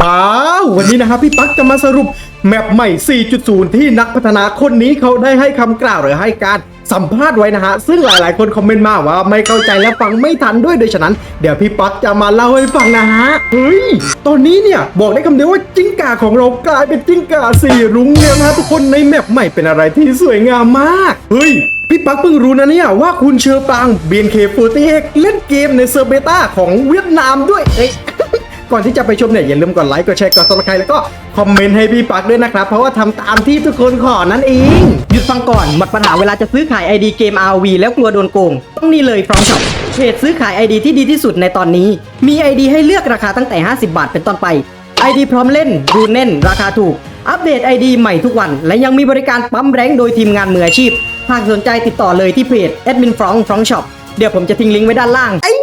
ว้าว วันนี้นะครับพี่ปั๊กจะมาสรุปแมปใหม่ 4.0 ที่นักพัฒนาคนนี้เขาได้ให้คำกล่าวหรือให้การ สัมภาษณ์ไว้นะฮะ ซึ่งหลายๆ คนคอมเมนต์มาว่าไม่เข้าใจและฟังไม่ทันด้วยโดยฉะนั้น เดี๋ยวพี่ปักจะมาเล่าให้ฟังนะฮะ เฮ้ย ตอนนี้เนี่ย บอกได้คำเดียวว่าจิ้งก่าของเรากลายเป็นจิ้งก่าสีรุ้งเนี่ยนะทุกคนในแมปใหม่เป็นอะไรที่สวยงามมาก เฮ้ยพี่ปักเพิ่งรู้นะเนี่ยว่าคุณเชอปาง BNK48 เล่นเกมในเซอร์เบต้าของเวียดนามด้วยเอ้ย ก่อนที่จะไปชมเนี่ยอย่าลืมกดไลค์กดแชร์กดซับสไครต์แล้วก็คอมเมนต์ให้พี่ปักด้วยนะครับ เพราะว่าทำตามที่ทุกคนขอนั่นเองหยุดฟังก่อนหมดปัญหาเวลาจะซื้อขาย ID เกม RV แล้วกลัวโดนโกง ต้องนี่เลย From Shop เพจซื้อขาย ID ที่ดีที่สุดในตอนนี้ มี ID ให้เลือกราคาตั้งแต่ 50 บาทเป็นต้นไป ID พร้อมเล่นรูเน่น ราคาถูก อัปเดต ID ใหม่ทุกวัน และยังมีบริการปั๊มแรงค์โดยทีมงานมืออาชีพหากสนใจติดต่อเลยที่เพจ Admin From From Shop เดี๋ยวผมจะทิ้งลิงก์ไว้ด้านล่างไอ้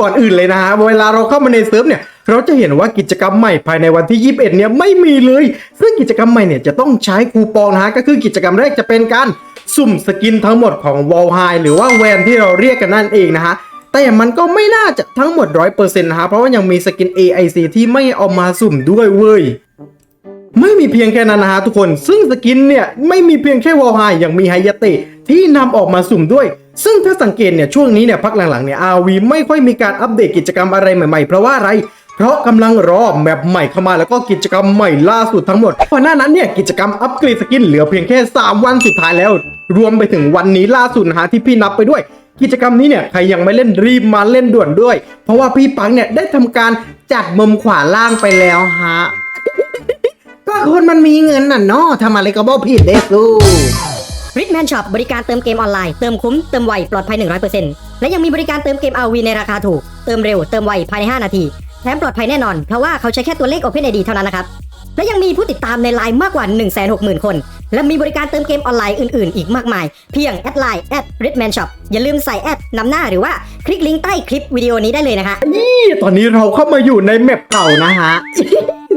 ก่อนอื่นเลยนะฮะเวลาเราเข้ามาในเซิร์ฟเนี่ย เราจะเห็นว่ากิจกรรมใหม่ภายในวันที่ 21 เนี่ยไม่มีเลย ซึ่งกิจกรรมใหม่เนี่ยจะต้องใช้คูปองนะฮะก็คือกิจกรรมแรกจะเป็นการสุ่มสกินทั้งหมดของวอลไฮหรือว่าแวนที่เราเรียกกันนั่นเองนะฮะแต่มันก็ไม่น่าจะทั้งหมด 100%นะฮะเพราะว่ายังมีสกิน AIC ที่ไม่เอามาสุ่มด้วยเว้ยไม่มีเพียงแค่นั้นนะฮะทุกคน ซึ่งสกินเนี่ยไม่มีเพียงแค่วอลไฮยังมีไฮยาเตะที่นำออกมาสุ่มด้วย ซึ่งถ้าสังเกตเนี่ยช่วงนี้เนี่ยพักหลังๆเนี่ย RV ไม่ค่อยมีการอัปเดตกิจกรรมอะไรใหม่ๆ เพราะว่าอะไร เพราะกำลังรอแมปใหม่เข้ามาแล้วก็กิจกรรมใหม่ล่าสุดทั้งหมดก่อนหน้านั้นเนี่ยกิจกรรมอัปเกรดสกินเหลือเพียงแค่ 3 วันสุดท้ายแล้ว รวมไปถึงวันนี้ล่าสุดนะฮะที่พี่นับไปด้วย กิจกรรมนี้เนี่ยใครยังไม่เล่นรีบมาเล่นด่วนด้วย เพราะว่าพี่ปังเนี่ยได้ทำการจัดมุมขวาล่างไปแล้วฮะก็คนมันมีเงินน่ะเนาะทำอะไรก็บอกผิดเด้สู้ r i c h m a n Shop บริการเติมเกมออนไลน์ เติมคุ้ม เติมไว ปลอดภัย 100%และยังมีบริการเติมเกม RV ในราคาถูก เติมเร็ว เติมไว ภายใน 5 นาที แถมปลอดภัยแน่นอน เพราะว่าเขาใช้แค่ตัวเลข OpenID เท่านั้นนะครับ และยังมีผู้ติดตามในไลน์มากกว่า 160,000 คน และมีบริการเติมเกมออนไลน์อื่นๆ อีกมากมาย เพียงแอดไลน์แอด r i c h m a n Shop อย่าลืมใส่แอดนำหน้าหรือว่าคลิกลิงก์ใต้คลิปวิดีโอนี้ได้เลยนะคะ นี่ตอนนี้เราเข้ามาอยู่ในแมปเก่านะฮะ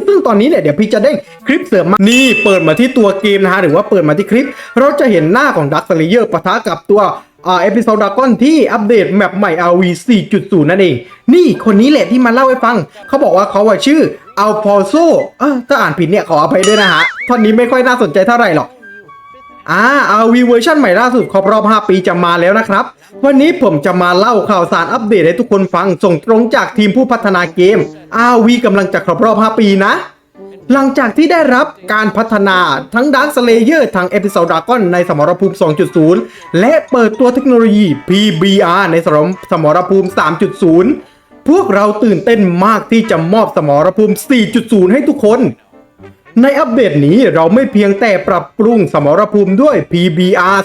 ซึ่งตอนนี้เนี่ยเดี๋ยวพี่จะเด้งคลิปเสริมมา นี่เปิดมาที่ตัวเกมนะฮะหรือว่าเปิดมาที่คลิป เราจะเห็นหน้าของดักสเลเยอร์ปะทะกับตัว อ่าเอพิโซดดากอนที่อัปเดตแมปใหม่ RV 4.0 นั่นเอง นี่คนนี้แหละที่มาเล่าให้ฟัง เขาบอกว่าเขาอะชื่ออัลพอโซอะถ้าอ่านผิดเนี่ยขออภัยด้วยนะฮะท่อนนี้ไม่ค่อยน่าสนใจเท่าไหร่หรอกอ่า RV เวอร์ชันใหม่ล่าสุดครบรอบ 5 ปีจะมาแล้วนะครับ วันนี้ผมจะมาเล่าข่าวสารอัปเดตให้ทุกคนฟัง ส่งตรงจากทีมผู้พัฒนาเกม RV กำลังจะครบรอบ 5 ปีนะ หลังจากที่ได้รับการพัฒนาทั้ง Dark Slayer ทั้ง Episode Dragon ในสมรภูมิ 2.0 และเปิดตัวเทคโนโลยี PBR ในสมรสมรภูมิ 3.0 พวกเราตื่นเต้นมากที่จะมอบสมรภูมิ 4.0 ให้ทุกคน ในอัปเดตนี้เราไม่เพียงแต่ปรับปรุงสมรภูมิด้วย PBR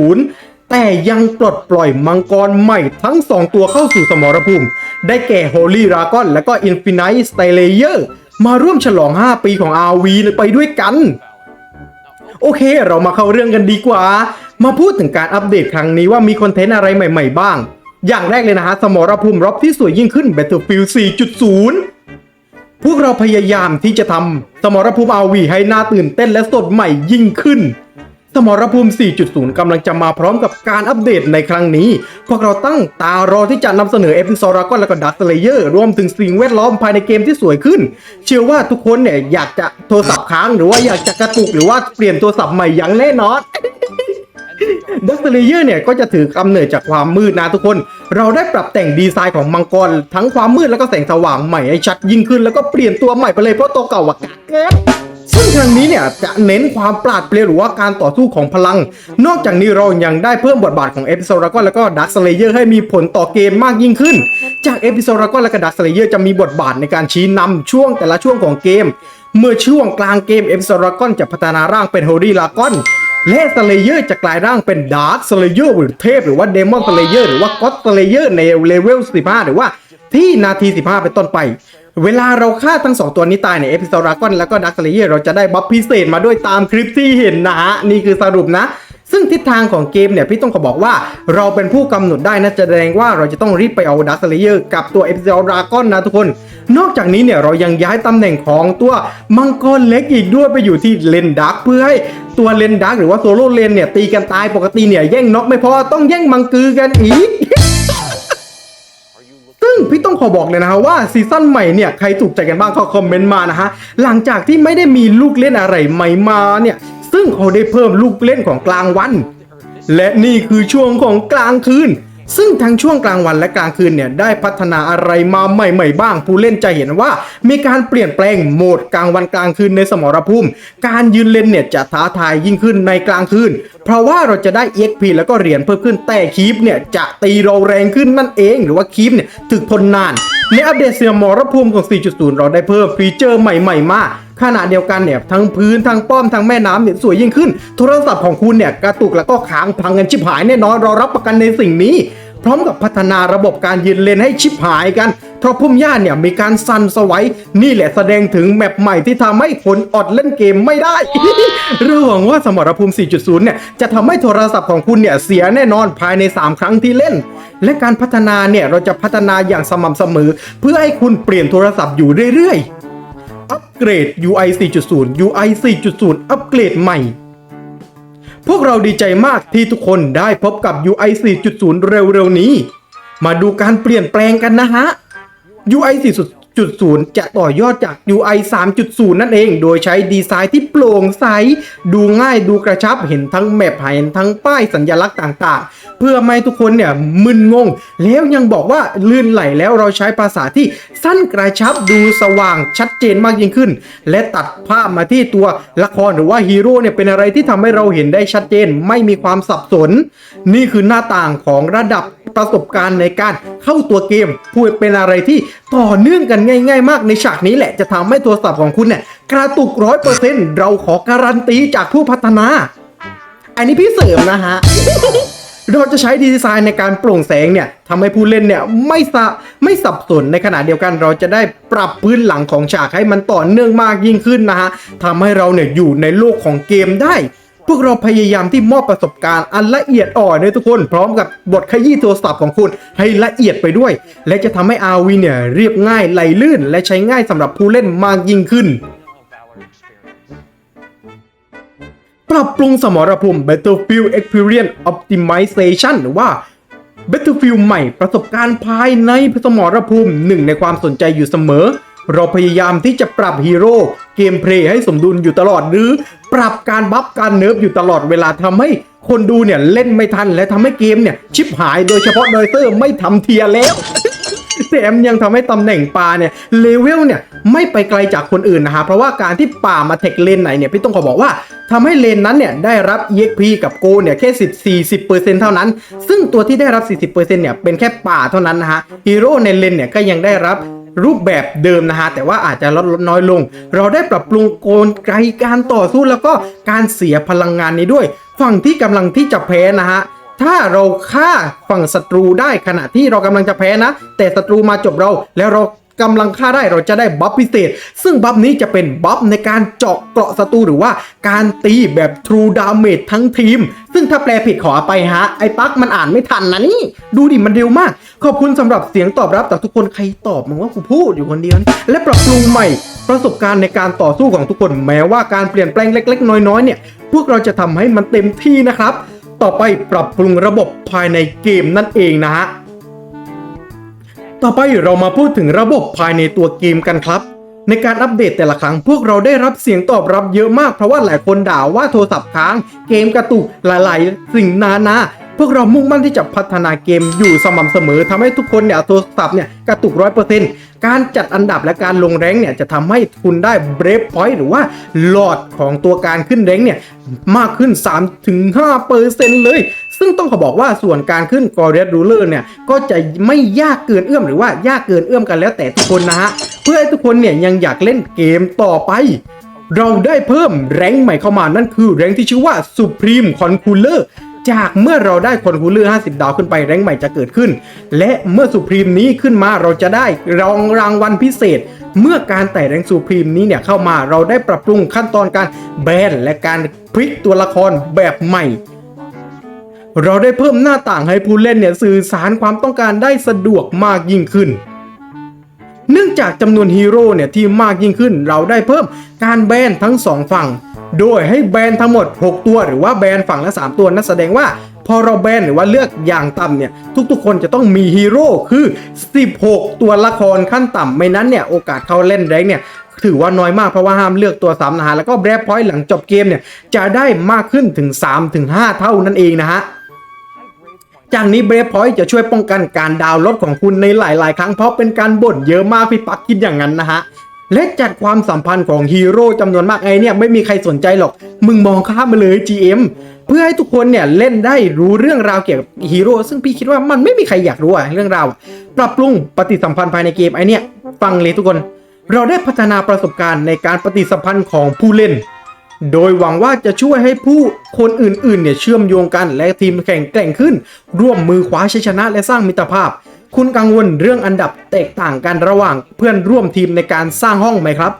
2.0แต่ยังปลดปล่อยมังกรใหม่ทั้ง 2 ตัวเข้าสู่สมรภูมิ ได้แก่ Holy Dragon และก็ Infinite Slayer มาร่วมฉลอง 5 ปีของ RV ไปด้วยกัน โอเค เรามาเข้าเรื่องกันดีกว่า มาพูดถึงการอัปเดตครั้งนี้ว่ามีคอนเทนต์อะไรใหม่ ๆ บ้าง อย่างแรกเลยนะฮะ สมรภูมิรบที่สวยยิ่งขึ้น Battlefield 4.0 พวกเราพยายามที่จะทำสมรภูมิ RV ให้น่าตื่นเต้นและสดใหม่ยิ่งขึ้น สมรภูมิ 4.0 กำลังจะมาพร้อมกับการอัปเดตในครั้งนี้ พวกเราตั้งตารอที่จะนำเสนอเอพิโซดรากอนและก็ดักสเลเยอร์รวมถึงสิ่งแวดล้อมภายในเกมที่สวยขึ้น เชื่อว่าทุกคนเนี่ยอยากจะโทรศัพท์ค้างหรือว่าอยากจะกระตุกหรือว่าเปลี่ยนโทรศัพท์ใหม่อย่างแน่นอนดักเลเยอร์เนี่ยก็จะถือกำเนิดจากความมืดนะทุกคน เราได้ปรับแต่งดีไซน์ของมังกร ทั้งความมืดแล้วก็แสงสว่างใหม่ให้ชัดยิ่งขึ้นแล้วก็เปลี่ยนตัวใหม่ไปเลยเพราะตัวเก่าอะกากเกิน ซึ่งครั้งนี้เนี่ยจะเน้นความปราดเปรียวหรือว่าการต่อสู้ของพลัง นอกจากนี้เรายังได้เพิ่มบทบาทของเอพิโซดแล้วก็แล้วก็ดักสเลเยอร์ให้มีผลต่อเกมมากยิ่งขึ้น จากเอพิโซดแล้วก็แล้วก็ดักสเลเยอร์จะมีบทบาทในการชี้นำช่วงแต่ละช่วงของเกม เมื่อช่วงกลางเกมเอพิโซดกอนจะพัฒนาร่างเป็นโฮลี่ลากอนและสเลเยอร์จะกลายร่างเป็นดาร์ s สเลเยอร์หรือเทพหรือว่าเดมอนสเลเยอร์หรือว่าก็ d สเลเยอร์ในเลเวล15หรือว่าที่นาที 15 เป็นต้นไป เวลาเราฆ่าทั้ง 2 ตัวนี้ตายในเอพิโซดดากอนแล้วก็ดักสเลเยอร์เราจะได้บัฟพิเศษมาด้วยตามคลิปที่เห็นนะฮะ นี่คือสรุปนะ ซึ่งทิศทางของเกมเนี่ยพี่ต้องขอบอกว่าเราเป็นผู้กำหนดได้นะจะแสดงว่าเราจะต้องรีบไปเอาดักสเลเยอร์กับตัวเอพิโซดดากอนนะทุกคน นอกจากนี้เนี่ยเรายังย้ายตำแหน่งของตัวมังกรเล็กอีกด้วยไปอยู่ที่เลนดักเพื่อให้ตัวเลนดักหรือว่าโซโล่เลนเนี่ยตีกันตายปกติเนี่ยแย่งน็อกไม่พอต้องแย่งมังกือกันอีก พี่ต้องขอบอกเลยนะฮะว่าซีซั่นใหม่เนี่ยใครถูกใจกันบ้างก็คอมเมนต์มานะฮะหลังจากที่ไม่ได้มีลูกเล่นอะไรใหม่มาเนี่ยซึ่งเขาได้เพิ่มลูกเล่นของกลางวัน และนี่คือช่วงของกลางคืน ซึ่งทั้งช่วงกลางวันและกลางคืนเนี่ยได้พัฒนาอะไรมาใหม่ๆบ้าง ผู้เล่นจะเห็นว่า มีการเปลี่ยนแปลงโหมดกลางวันกลางคืนในสมรภูมิ การยืนเล่นเนี่ยจะท้าทายยิ่งขึ้นในกลางคืน เพราะว่าเราจะได้ EXP แล้วก็เหรียญเพิ่มขึ้นแต่คีปเนี่ยจะตีเราแรงขึ้นนั่นเอง หรือว่าคีปเนี่ยถึกทนนาน ในอัปเดตเสียมอรภูมิของ 4.0 เราได้เพิ่มฟีเจอร์ใหม่ๆ มากขณะเดียวกันเนี่ยทั้งพื้นทั้งป้อมทั้งแม่น้ำเนี่ยสวยยิ่งขึ้น โทรศัพท์ของคุณเนี่ยกระตุกแล้วก็ค้างพังกันชิบหายแน่นอนเรารับประกันในสิ่งนี้ พร้อมกับพัฒนาระบบการยืนเลนให้ชิบหายกัน เพราะพุ่มหญ้าเนี่ยมีการสั่นสวัยนี่แหละแสดงถึงแมปใหม่ที่ทำให้คนอดเล่นเกมไม่ได้ระหวังว่าสมรภูมิ 4.0 เนี่ยจะทำให้โทรศัพท์ของคุณเนี่ยเสียแน่นอนภายใน 3 ครั้งที่เล่น และการพัฒนาเนี่ยเราจะพัฒนาอย่างสม่ำเสมอ เพื่อให้คุณเปลี่ยนโทรศัพท์อยู่เรื่อยๆ อัปเกรด UI 4.0 UI 4.0 อัปเกรดใหม่พวกเราดีใจมากที่ทุกคนได้พบกับ UI 4.0 เร็วๆนี้ มาดูการเปลี่ยนแปลงกันนะฮะ UI 4.0 จะต่อยอดจาก UI 3.0 นั่นเอง โดยใช้ดีไซน์ที่โปร่งใส ดูง่ายดูกระชับ เห็นทั้งแมปเห็นทั้งป้ายสัญลักษณ์ต่างๆ เพื่อไม่ให้ทุกคนเนี่ยมึนงง แล้วยังบอกว่าลื่นไหลแล้วเราใช้ภาษาที่สั้นกระชับดูสว่างชัดเจนมากยิ่งขึ้น และตัดภาพมาที่ตัวละครหรือว่าฮีโร่เนี่ยเป็นอะไรที่ทำให้เราเห็นได้ชัดเจน ไม่มีความสับสน นี่คือหน้าต่างของระดับ ประสบการณ์ในการเข้าตัวเกมพูดเป็นอะไรที่ต่อเนื่องกันง่าย ๆ มากในฉากนี้แหละจะทำให้โทรศัพท์ของคุณเนี่ยกระตุกร้อยเปอร์เซ็นต์เราขอการันตีจากผู้พัฒนา อันนี้พี่เสริมนะฮะเราจะใช้ดีไซน์ในการโปร่งแสงเนี่ยทำให้ผู้เล่นเนี่ยไม่สะไม่สับสนในขณะเดียวกัน เราจะได้ปรับพื้นหลังของฉากให้มันต่อเนื่องมากยิ่งขึ้นนะฮะทำให้เราเนี่ยอยู่ในโลกของเกมได้ พวกเราพยายามที่มอบประสบการณ์อันละเอียดอ่อนให้ทุกคน พร้อมกับบทขยี้โทรศัพท์ของคุณให้ละเอียดไปด้วย และจะทำให้ RV เนี่ยเรียบง่ายไหลลื่น และใช้ง่ายสำหรับผู้เล่นมากยิ่งขึ้น ปรับปรุงสมรภูมิ Battlefield Experience Optimization หรือว่า Battlefield ใหม่ประสบการณ์ภายในสมรภูมิหนึ่งในความสนใจอยู่เสมอเราพยายามที่จะปรับฮีโร่เกมเพลย์ให้สมดุลอยู่ตลอดหรือ รับการบัฟการเนิร์ฟอยู่ตลอดเวลาทำให้คนดูเนี่ยเล่นไม่ทันและทำให้เกมเนี่ยชิบหายโดยเฉพาะโดยเตอร์ไม่ทำเทียร์แล้วแถมยังทำให้ตำแหน่งป่าเนี่ยเลเวลเนี่ยไม่ไปไกลจากคนอื่นนะฮะเพราะว่าการที่ป่ามาเทคเลนไหนเนี่ยพี่ต้องขอบอกว่าทำให้เลนนั้นเนี่ยได้รับ EXP กับโกเนี่ยแค่10 40%เท่านั้น ซึ่งตัวที่ได้รับ 40%เนี่ยเป็นแค่ป่าเท่านั้นนะฮะฮีโร่ในเลนเนี่ยก็ยังได้รับ รูปแบบเดิมนะฮะแต่ว่าอาจจะลดลดน้อยลง เราได้ปรับปรุงโกลไกการต่อสู้แล้วก็การเสียพลังงานนี้ด้วย ฝั่งที่กำลังที่จะแพ้นะฮะถ้าเราฆ่าฝั่งศัตรูได้ขณะที่เรากำลังจะแพ้นะ แต่ศัตรูมาจบเราแล้วเรา กำลังฆ่าได้เราจะได้บัฟพิเศษ ซึ่งบัฟนี้จะเป็นบัฟในการเจาะเกราะศัตรูหรือว่าการตีแบบ True Damage ทั้งทีม ซึ่งถ้าแปลผิดขออภัยฮะ ไอ้ปักมันอ่านไม่ทันนะนี่ ดูดิมันเร็วมาก ขอบคุณสำหรับเสียงตอบรับจากทุกคนใครตอบมึงว่ากูพูดอยู่คนเดียวและปรับปรุงใหม่ ประสบการณ์ในการต่อสู้ของทุกคนแม้ว่าการเปลี่ยนแปลงเล็ก ๆ น้อยๆเนี่ย พวกเราจะทำให้มันเต็มที่นะครับ ต่อไปปรับปรุงระบบภายในเกมนั่นเองนะฮะ ต่อไปเรามาพูดถึงระบบภายในตัวเกมกันครับ ในการอัปเดตแต่ละครั้งพวกเราได้รับเสียงตอบรับเยอะมากเพราะว่าหลายคนด่าว่าโทรศัพท์ค้าง เกมกระตุกหลายๆ สิ่งนานาพวกเรามุ่งมั่นที่จะพัฒนาเกมอยู่สม่ำเสมอทำให้ทุกคนเนี่ยโทรศัพท์เนี่ยกระตุกร้อยเปอร์เซ็นต์การจัดอันดับและการลงแรงเนี่ยจะทำให้คุณได้เบรฟพอยต์หรือว่าหลอดของตัวการขึ้นแรงเนี่ยมากขึ้น 3-5%เปอร์เซ็นต์เลย ซึ่งต้องขอบอกว่าส่วนการขึ้น g o r e d Ruler เนี่ยก็จะไม่ยากเกินเอื้อมหรือว่ายากเกินเอื้อมกันแล้วแต่ทุกคนนะฮะเพื่อให้ทุกคนเนี่ยยังอยากเล่นเกมต่อไป เราได้เพิ่มแรงใหม่เข้ามานั่นคือแรงที่ชื่อว่า Supreme Conqueror จากเมื่อเราได้คอนคูลเลอร์50 ดาวขึ้นไปแรงใหม่จะเกิดขึ้น และเมื่อสุพรีมนี้ขึ้นมาเราจะได้รองรางวัลพิเศษ เมื่อการไต่แรงสุพรีมนี้เนี่ยเข้ามาเราได้ปรับปรุงขั้นตอนการแบนและการพลิกตัวละครแบบใหม่ เราได้เพิ่มหน้าต่างให้ผู้เล่นเนี่ยสื่อสารความต้องการได้สะดวกมากยิ่งขึ้น เนื่องจากจำนวนฮีโร่เนี่ยที่มากยิ่งขึ้น เราได้เพิ่มการแบนทั้งสองฝั่ง โดยให้แบนทั้งหมด 6 ตัวหรือว่าแบนฝั่งละ 3 ตัวนั่นแสดงว่าพอเราแบนหรือว่าเลือกอย่างต่ำเนี่ยทุกๆ คนจะต้องมีฮีโร่คือ 16 ตัวละครขั้นต่ำไม่นั้นเนี่ยโอกาสเข้าเล่นแรงเนี่ยถือว่าน้อยมากเพราะว่าห้ามเลือกตัวซ้ำนะฮะแล้วก็แบรพอยต์หลังจบเกมเนี่ยจะได้มากขึ้นถึง 3-5 เท่านั่นเองนะฮะ จากนี้เบรฟพอยต์จะช่วยป้องกันการดาวน์รถของคุณในหลาย ๆ ครั้งเพราะเป็นการบ่นเยอะมากพี่ปักคิดอย่างนั้นนะฮะและจัดความสัมพันธ์ของฮีโร่จำนวนมากไงเนี่ยไม่มีใครสนใจหรอก มึงมองข้ามมาเลย GM เพื่อให้ทุกคนเนี่ยเล่นได้รู้เรื่องราวเกี่ยวกับฮีโร่ซึ่งพี่คิดว่ามันไม่มีใครอยากรู้อะเรื่องราวปรับปรุงปฏิสัมพันธ์ภายในเกมไอเนี่ย ฟังเลยทุกคน เราได้พัฒนาประสบการณ์ในการปฏิสัมพันธ์ของผู้เล่น โดยหวังว่าจะช่วยให้ผู้คนอื่นๆเนี่ยเชื่อมโยงกันและทีมแข่งแกร่งขึ้น ร่วมมือคว้าชัยชนะและสร้างมิตรภาพ คุณกังวลเรื่องอันดับแตกต่างกันระหว่างเพื่อนร่วมทีมในการสร้างห้องไหมครับ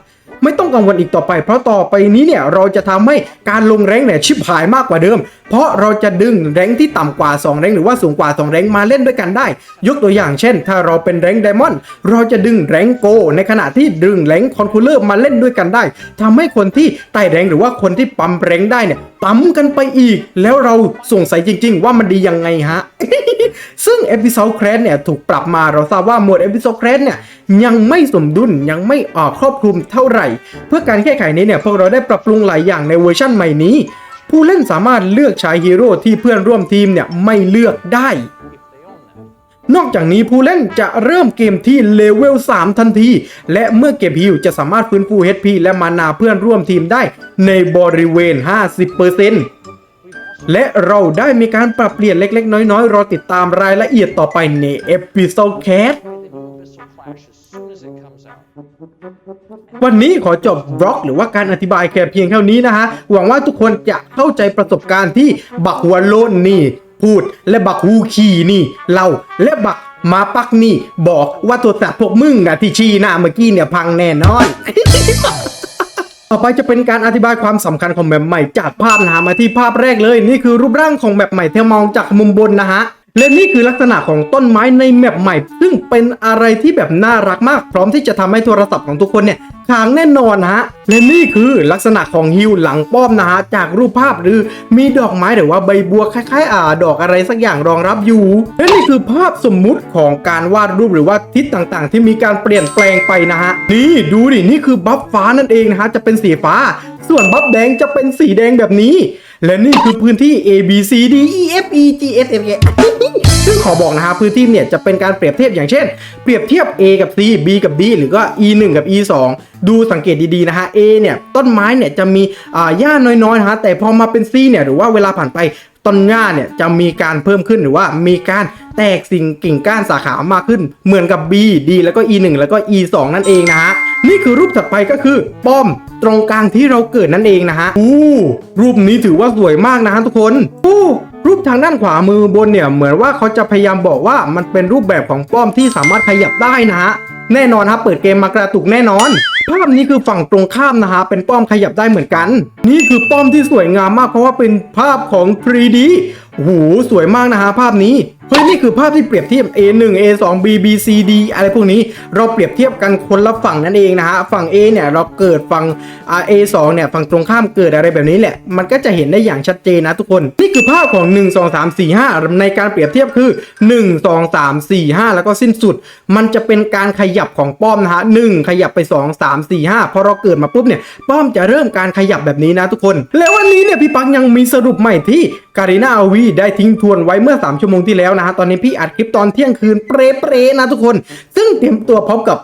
ไม่ต้องกังวลอีกต่อไป เพราะต่อไปนี้เนี่ยเราจะทำให้การลงแรงเนี่ยชิบหายมากกว่าเดิม เพราะเราจะดึงแรงที่ต่ำกว่า 2 แรงหรือว่าสูงกว่า 2 แรงมาเล่นด้วยกันได้ ยกตัวอย่างเช่น ถ้าเราเป็นแรงไดมอนด์เราจะดึงแรงโก ในขณะที่ดึงแรงคอนคูลเลอร์มาเล่นด้วยกันได้ทำให้คนที่ไต่แรงหรือว่าคนที่ปั๊มแรงได้เนี่ยปั๊มกันไปอีก แล้วเราสงสัยจริง ๆ ว่ามันดียังไงฮะซึ่งเอพิ o d ดแครสเนี่ยถูกปรับมาเราทราบว่าหมวดเอพิ o d ดแครสเนี่ยยังไม่สมดุลยังไม่ออกครอบคลุมเท่าไหร่ เพื่อการแก้ไขนี้เนี่ยพวกเราได้ปรับปรุงหลายอย่างในเวอร์ชั่นใหม่นี้ ผู้เล่นสามารถเลือกใช้ฮีโร่ที่เพื่อนร่วมทีมเนี่ยไม่เลือกได้ นอกจากนี้ผู้เล่นจะเริ่มเกมที่เลเวล 3 ทันที และเมื่อเก็บฮิวจะสามารถฟื้นฟู HP และมานาเพื่อนร่วมทีมได้ในบริเวณ 50%และเราได้มีการปรับเปลี่ยนเล็ก ๆ น้อย ๆ รอติดตามรายละเอียดต่อไปในเอพิโซดแคส วันนี้ขอจบบล็อกหรือว่าการอธิบายแค่เพียงเท่านี้นะฮะ หวังว่าทุกคนจะเข้าใจประสบการณ์ที่บักหัวโลนนี่ พูดและบักฮูขี่นี่เล่าและบักมาปักนี่ บอกว่าตัวแต่พวกมึงนะที่ชี้หน้าเมื่อกี้เนี่ยพังแน่นอนต่อไปจะเป็นการอธิบายความสำคัญของแบบใหม่จากภาพนะฮะมาที่ภาพแรกเลย นี่คือรูปร่างของแบบใหม่ที่มองจากมุมบนนะฮะ และนี่คือลักษณะของต้นไม้ในแมปใหม่ ซึ่งเป็นอะไรที่แบบน่ารักมาก พร้อมที่จะทำให้โทรศัพท์ของทุกคนเนี่ยค้างแน่นอนนะฮะ และนี่คือลักษณะของฮิวหลังป้อมนะฮะ จากรูปภาพหรือมีดอกไม้หรือว่าใบบัวคล้ายๆ อ่า ดอกอะไรสักอย่างรองรับอยู่ และนี่คือภาพสมมุติของการวาดรูปหรือว่าทิศต่างๆ ที่มีการเปลี่ยนแปลงไปนะฮะ นี่ดูดิ นี่คือบัฟฟ้านั่นเองนะฮะ จะเป็นสีฟ้า ส่วนบัฟแดงจะเป็นสีแดงแบบนี้ และนี่คือพื้นที่ A B C D E F E G S F K ซึ่งขอบอกนะฮะพื้นที่เนี่ยจะเป็นการเปรียบเทียบอย่างเช่น เปรียบเทียบ A กับ C B กับ D หรือก็ E 1กับ E 2ดูสังเกตดีๆนะฮะ A เนี่ยต้นไม้เนี่ยจะมีอ่าหญ้าน้อยๆนะฮะแต่พอมาเป็น C เนี่ยหรือว่าเวลาผ่านไปต้นหญ้าเนี่ยจะมีการเพิ่มขึ้นหรือว่ามีการแตกสิ่งกิ่งก้านสาขามากขึ้น เหมือนกับ B D แล้วก็ E 1แล้วก็ E 2นั่นเองนะฮะนี่คือรูปถัดไปก็คือป้อมตรงกลางที่เราเกิดนั่นเองนะฮะอู้รูปนี้ถือว่าสวยมากนะฮะทุกคนอู้ รูปทางด้านขวามือบนเนี่ยเหมือนว่าเขาจะพยายามบอกว่ามันเป็นรูปแบบของป้อมที่สามารถขยับได้นะฮะแน่นอนฮะเปิดเกมมากระตุกแน่นอนภาพนี้คือฝั่งตรงข้ามนะฮะเป็นป้อมขยับได้เหมือนกัน นี่คือป้อมที่สวยงามมากเพราะว่าเป็นภาพของ 3D โอ้โหสวยมากนะฮะภาพนี้ เฮ้ยนี่คือภาพที่เปรียบเทียบ A1 A2 B B C D อะไรพวกนี้เราเปรียบเทียบกันคนละฝั่งนั่นเองนะฮะฝั่ง A เนี่ยเราเกิดฝั่ง A2 เนี่ยฝั่งตรงข้ามเกิดอะไรแบบนี้แหละ มันก็จะเห็นได้อย่างชัดเจนนะทุกคน นี่คือภาพของ 1 2 3 4 5 ในการเปรียบเทียบคือ 1 2 3 4 5 แล้วก็สิ้นสุด มันจะเป็นการขยับของป้อมนะฮะ1ขยับไป 2 3 4 5พอเราเกิดมาปุ๊บเนี่ยป้อมจะเริ่มการขยับแบบนี้นะทุกคน แล้ววันนี้เนี่ยพี่ปักยังมีสรุปใหม่ที่การีนาอาวีได้ทิ้งทวนไว้เมื่อ 3 ชั่วโมงที่แล้วนะฮะตอนนี้พี่อัดคลิปตอนเที่ยงคืนเปรเปรๆนะทุกคน ซึ่งเตรียมตัวพบกับ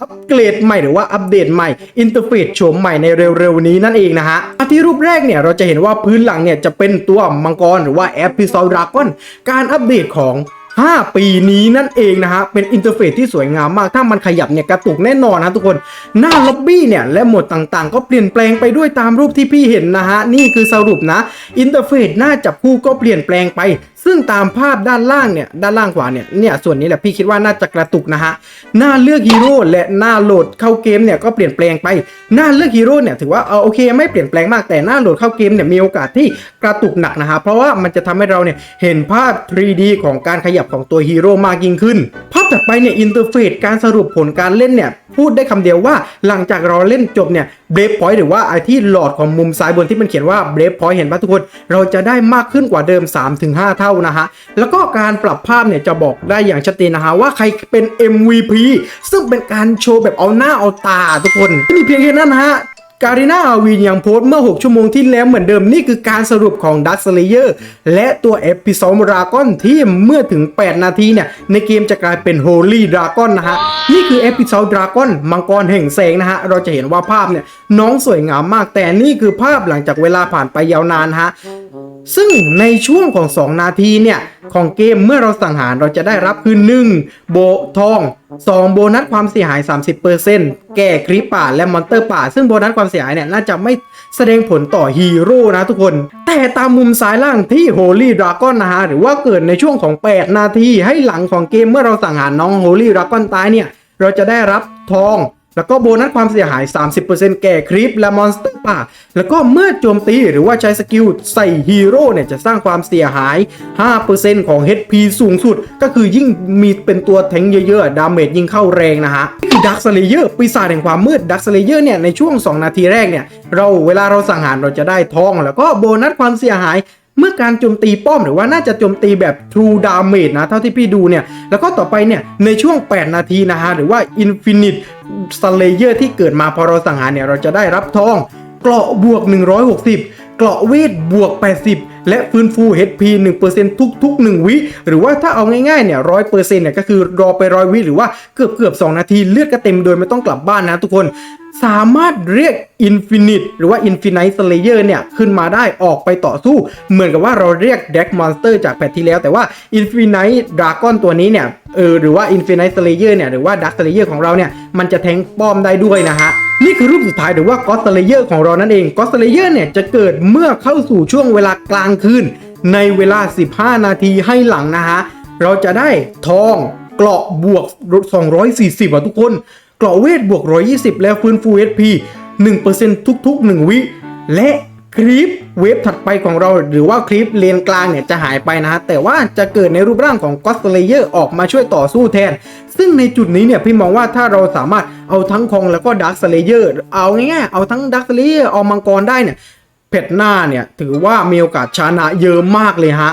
อัปเกรดใหม่หรือว่าอัปเดตใหม่อินเทอร์เฟซโฉมใหม่ในเร็วๆนี้นั่นเองนะฮะที่รูปแรกเนี่ยเราจะเห็นว่าพื้นหลังเนี่ยจะเป็นตัวมังกรหรือว่าแอปพิซอลดราก้อนการอัปเดตของ5 ปีนี้นั่นเองนะฮะ เป็นอินเทอร์เฟซที่สวยงามมาก ถ้ามันขยับเนี่ยกระตุกแน่นอนนะทุกคน หน้าล็อบบี้เนี่ยและโหมดต่างๆ ก็เปลี่ยนแปลงไปด้วยตามรูปที่พี่เห็นนะฮะ นี่คือสรุปนะ อินเทอร์เฟซหน้าจับคู่ก็เปลี่ยนแปลงไป ซึ่งตามภาพด้านล่างเนี่ยด้านล่างขวาเนี่ยเนี่ยส่วนนี้แหละพี่คิดว่าน่าจะกระตุกนะฮะหน้าเลือกฮีโร่และหน้าโหลดเข้าเกมเนี่ยก็เปลี่ยนแปลงไปหน้าเลือกฮีโร่เนี่ยถือว่าเออโอเคไม่เปลี่ยนแปลงมากแต่หน้าโหลดเข้าเกมเนี่ยมีโอกาสที่กระตุกหนักนะฮะเพราะว่ามันจะทำให้เราเนี่ยเห็นภาพ 3D ของการขยับของตัวฮีโร่มากยิ่งขึ้นภาพ ถัดไปเนี่ยอินเทอร์เฟซการสรุปผลการเล่นเนี่ยพูดได้คำเดียวว่าหลังจากเราเล่นจบเนี่ยเบรฟพอยต์หรือว่าไอที่หลอดของมุมซ้ายบนที่มันเขียนว่าเบรฟพอยต์เห็นปะทุกคน เราจะได้มากขึ้นกว่าเดิม 3-5 เท่านะฮะ แล้วก็การปรับภาพเนี่ยจะบอกได้อย่างชัดเจนนะฮะว่าใครเป็น MVP ซึ่งเป็นการโชว์แบบเอาหน้าเอาตาทุกคนไม่มีเพียงแค่นั้นนะฮะ การีนาอาวีนยังโพสต์เมื่อ 6 ชั่วโมงที่แล้วเหมือนเดิมนี่คือการสรุปของดั s สเลเยอร์และตัวเอพิ o d ดรากอนที่เมื่อถึง 8 นาทีเนี่ย ในเกมจะกลายเป็นโฮลี่ดรากอนนะฮะ นี่คือเอพิ o d ดรากอนมังกรแห่งแสงนะฮะ เราจะเห็นว่าภาพเนี่ยน้องสวยงามมากแต่นี่คือภาพหลังจากเวลาผ่านไปยาวนานฮะซึ่งในช่วงของ 2 นาทีเนี่ย ของเกมเมื่อเราสังหารเราจะได้รับคือ1โบทอง สองโบนัสความเสียหาย 30%แก่คริปป่าและมอนเตอร์ป่า ซึ่งโบนัสความเสียหายเนี่ยน่าจะไม่แสดงผลต่อฮีโร่นะทุกคน แต่ตามมุมซ้ายล่างที่ Holy Dragon นะฮะ หรือว่าเกิดในช่วงของ 8 นาทีให้หลังของเกมเมื่อเราสังหารน้อง Holy Dragon ตายเนี่ย เราจะได้รับทอง แล้วก็โบนัสความเสียหาย 30%แก่คลิปและมอนสเตอร์ป่า แล้วก็เมื่อโจมตีหรือว่าใช้สกิลใส่ฮีโร่เนี่ยจะสร้างความเสียหาย 5%ของ HP สูงสุด ก็คือยิ่งมีเป็นตัวแทงเยอะๆ ดาเมจยิ่งเข้าแรงนะฮะนี่คือดักสเลเยอร์ปีศาจแห่งความมืดดักสเลเยอร์เนี่ยในช่วง 2 นาทีแรกเนี่ยเราเวลาเราสังหารเราจะได้ทอง แล้วก็โบนัสความเสียหาย เมื่อการโจมตีป้อมหรือว่าน่าจะโจมตีแบบ True Damage นะ เท่าที่พี่ดูเนี่ย แล้วก็ต่อไปเนี่ย ในช่วง 8 นาทีนะฮะ หรือว่า Infinite Slayer ที่เกิดมาพอเราสังหารเนี่ย เราจะได้รับทองเกราะบวก 160 เกราะเวทบวก 80 และฟื้นฟู HP 1%ทุก ๆ 1 วิ หรือว่าถ้าเอาง่ายๆเนี่ย100%เนี่ยก็คือรอไปร้อยวิ หรือว่าเกือบเกือบๆ2นาทีเลือดก็เต็มโดยไม่ต้องกลับบ้านนะทุกคน สามารถเรียก Infinite หรือว่า Infinite Slayer เนี่ย ขึ้นมาได้ออกไปต่อสู้ เหมือนกับว่าเราเรียก Deck Monster จากแพทที่แล้ว แต่ว่า Infinite Dragon ตัวนี้เนี่ยเออหรือว่า Infinite Slayer เนี่ยหรือว่า Dark Slayer ของเราเนี่ย มันจะแทงป้อมได้ด้วยนะฮะนี่คือรูปสุดท้ายหรือว่า God Slayer ของเรานั่นเอง God Slayer เนี่ยจะเกิดเมื่อเข้าสู่ช่วงเวลากลางคืนในเวลา 15 นาทีให้หลังนะฮะเราจะได้ทองเกราะบวก 240อะทุกคน เกราะเวทบวก 120 แล้วฟื้นฟู HP 1%ทุก ๆ 1 วิ และคลิปเวฟถัดไปของเราหรือว่าคลิปเลนกลางเนี่ยจะหายไปนะฮะ แต่ว่าจะเกิดในรูปร่างของ God Slayer ออกมาช่วยต่อสู้แทน ซึ่งในจุดนี้เนี่ยพี่มองว่าถ้าเราสามารถเอาทั้งคองแล้วก็ Dark Slayer เอาง่ายๆเอาทั้ง Dark Slayer เอามังกรได้เนี่ยเพชรหน้าเนี่ยถือว่ามีโอกาสชนะเยอะมากเลยฮะ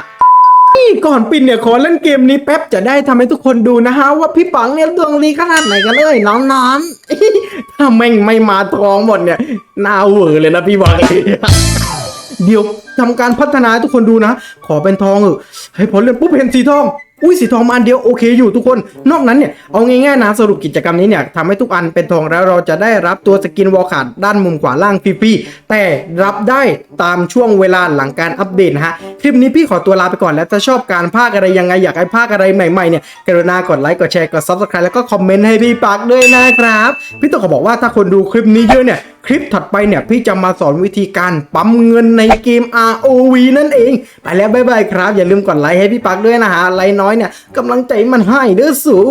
ก่อนปิดเนี่ยขอเล่นเกมนี้แป๊บจะได้ทำให้ทุกคนดูนะฮะ ว่าพี่ปังเนี่ยดวงดีขนาดไหนกันเลยน้องๆถ้าแม่งไม่มาทองหมดเนี่ยน่าเวอเลยนะพี่บองเลยเดี๋ยวทำการพัฒนาให้ทุกคนดูนะ ขอเป็นทองเออให้พอเล่นปุ๊บเห็นสีทอง อุ้ยสีทองมาอันเดียวโอเคอยู่ทุกคน นอกนั้นเนี่ยเอาง่ายๆนะสรุปกิจกรรมนี้เนี่ยทำให้ทุกอันเป็นทองแล้วเราจะได้รับตัวสกินวอลขาดด้านมุมขวาล่างฟรีๆแต่รับได้ตามช่วงเวลาหลังการอัปเดตนะฮะคลิปนี้พี่ขอตัวลาไปก่อนแล้วถ้าชอบการภาคอะไรยังไงอยากให้ภาคอะไรใหม่ๆเนี่ยกรุณากดไลค์กดแชร์กด subscribe แล้วก็คอมเมนต์ให้พี่ปักด้วยนะครับพี่ต้องขอบอกว่าถ้าคนดูคลิปนี้เยอะเนี่ยคลิปถัดไปเนี่ยพี่จะมาสอนวิธีการปั๊มเงินในเกม ROV นั่นเอง ไปแล้วบ๊ายบายครับ อย่าลืมกดไลค์ให้พี่ปักด้วยนะฮะไลค์น้อยเนี่ยกำลังใจมันให้เด้อสู้